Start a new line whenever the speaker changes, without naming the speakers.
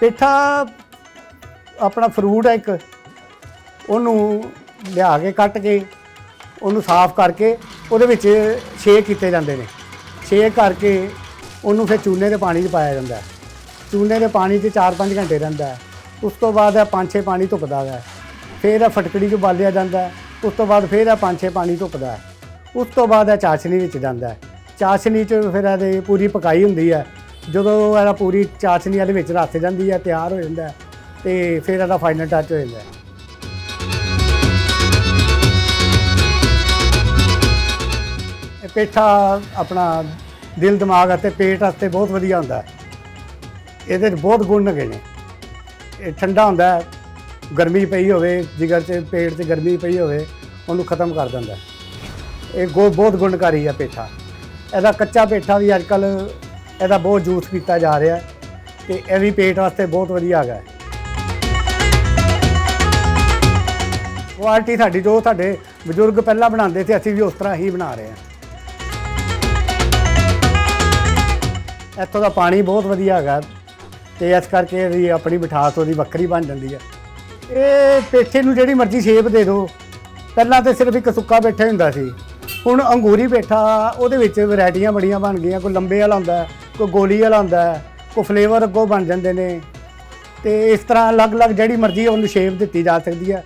ਪੇਠਾ ਆਪਣਾ ਫਰੂਟ ਹੈ ਇੱਕ, ਉਹਨੂੰ ਲਿਆ ਕੇ ਕੱਟ ਕੇ, ਉਹਨੂੰ ਸਾਫ਼ ਕਰਕੇ, ਉਹਦੇ ਵਿੱਚ ਛੇਕ ਕੀਤੇ ਜਾਂਦੇ ਨੇ। ਛੇਕ ਕਰਕੇ ਉਹਨੂੰ ਫਿਰ ਚੂਨੇ ਦੇ ਪਾਣੀ 'ਚ ਪਾਇਆ ਜਾਂਦਾ। ਚੂਨੇ ਦੇ ਪਾਣੀ 'ਚ 4-5 ਘੰਟੇ ਰਹਿੰਦਾ। ਉਸ ਤੋਂ ਬਾਅਦ ਇਹ 5-6 ਪਾਣੀ ਧੁੱਪਦਾ ਹੈ। ਫਿਰ ਇਹ ਫਟਕੜੀ 'ਚ ਬਾਲਿਆ ਜਾਂਦਾ ਉਸ ਤੋਂ ਬਾਅਦ ਫਿਰ ਇਹ 5-6 ਪਾਣੀ ਧੁੱਪਦਾ ਉਸ ਤੋਂ ਬਾਅਦ ਇਹ ਚਾਸ਼ਨੀ ਵਿੱਚ ਜਾਂਦਾ ਚਾਸ਼ਨੀ 'ਚ ਫਿਰ ਇਹਦੇ ਪੂਰੀ ਪਕਾਈ ਹੁੰਦੀ ਹੈ। ਜਦੋਂ ਇਹਦਾ ਪੂਰੀ ਚਾਸ਼ਨੀ ਇਹਦੇ ਵਿੱਚ ਰੱਖ ਜਾਂਦੀ ਹੈ, ਤਿਆਰ ਹੋ ਜਾਂਦਾ ਹੈ ਤੇ ਫਿਰ ਇਹਦਾ ਫਾਈਨਲ ਟੱਚ ਹੋ ਜਾਂਦਾ ਹੈ। ਇਹ ਪੇਠਾ ਆਪਣਾ ਦਿਲ, ਦਿਮਾਗ ਅਤੇ ਪੇਟ ਵਾਸਤੇ ਬਹੁਤ ਵਧੀਆ ਹੁੰਦਾ ਹੈ। ਇਹਦੇ 'ਚ ਬਹੁਤ ਗੁਣ ਹੈਗੇ ਨੇ। ਇਹ ਠੰਡਾ ਹੁੰਦਾ ਹੈ, ਗਰਮੀ ਪਈ ਹੋਵੇ, ਜਿਗਰ 'ਚ, ਪੇਟ 'ਚ ਗਰਮੀ ਪਈ ਹੋਵੇ, ਉਹਨੂੰ ਖਤਮ ਕਰ ਦਿੰਦਾ ਇਹ ਗੋ, ਬਹੁਤ ਗੁਣਕਾਰੀ ਹੈ ਪੇਠਾ। ਇਹਦਾ ਕੱਚਾ ਪੇਠਾ ਵੀ ਅੱਜ ਅੱਜਕੱਲ ਇਹਦਾ ਬਹੁਤ ਜੂਸ ਕੀਤਾ ਜਾ ਰਿਹਾ ਹੈ ਤੇ ਇਹ ਵੀ ਪੇਟ ਵਾਸਤੇ ਬਹੁਤ ਵਧੀਆ ਹੈਗਾ ਹੈ। ਕੁਆਲਿਟੀ ਸਾਡੀ ਜੋ ਸਾਡੇ ਬਜ਼ੁਰਗ ਪਹਿਲਾਂ ਬਣਾਉਂਦੇ ਸੀ, ਅਸੀਂ ਵੀ ਉਸ ਤਰ੍ਹਾਂ ਹੀ ਬਣਾ ਰਹੇ ਹਾਂ। ਇੱਥੋਂ ਦਾ ਪਾਣੀ ਬਹੁਤ ਵਧੀਆ ਹੈਗਾ ਤੇ ਇਸ ਕਰਕੇ ਇਹਦੀ ਆਪਣੀ ਮਿਠਾਸ ਉਹਦੀ ਵੱਖਰੀ ਬਣ ਜਾਂਦੀ ਹੈ। ਇਹ ਪੇਠੇ ਨੂੰ ਜਿਹੜੀ ਮਰਜ਼ੀ ਸ਼ੇਪ ਦੇ ਦਿਓ। ਪਹਿਲਾਂ ਤੇ ਸਿਰਫ ਇੱਕ ਸੁੱਕਾ ਪੇਠਾ ਹੀ ਹੁੰਦਾ ਸੀ। ਹੁਣ ਅੰਗੂਰੀ ਪੇਠਾ, ਉਹਦੇ ਵਿੱਚ ਵੈਰਾਈਟੀਆਂ ਬੜੀਆਂ ਬਣ ਗਈਆਂ, ਕੋਈ ਲੰਬੇ ਵਾਲਾ ਹੁੰਦਾ ਕੋਈ ਗੋਲੀ ਵਾਲਾ ਹੁੰਦਾ ਹੈ, ਕੋਈ ਫਲੇਵਰ ਅੱਗੋਂ ਬਣ ਜਾਂਦੇ ਨੇ। ਤੇ ਇਸ ਤਰ੍ਹਾਂ ਅਲੱਗ-ਅਲੱਗ ਜਿਹੜੀ ਮਰਜ਼ੀ ਉਹਨੂੰ ਸ਼ੇਪ ਦਿੱਤੀ ਜਾ ਸਕਦੀ ਹੈ।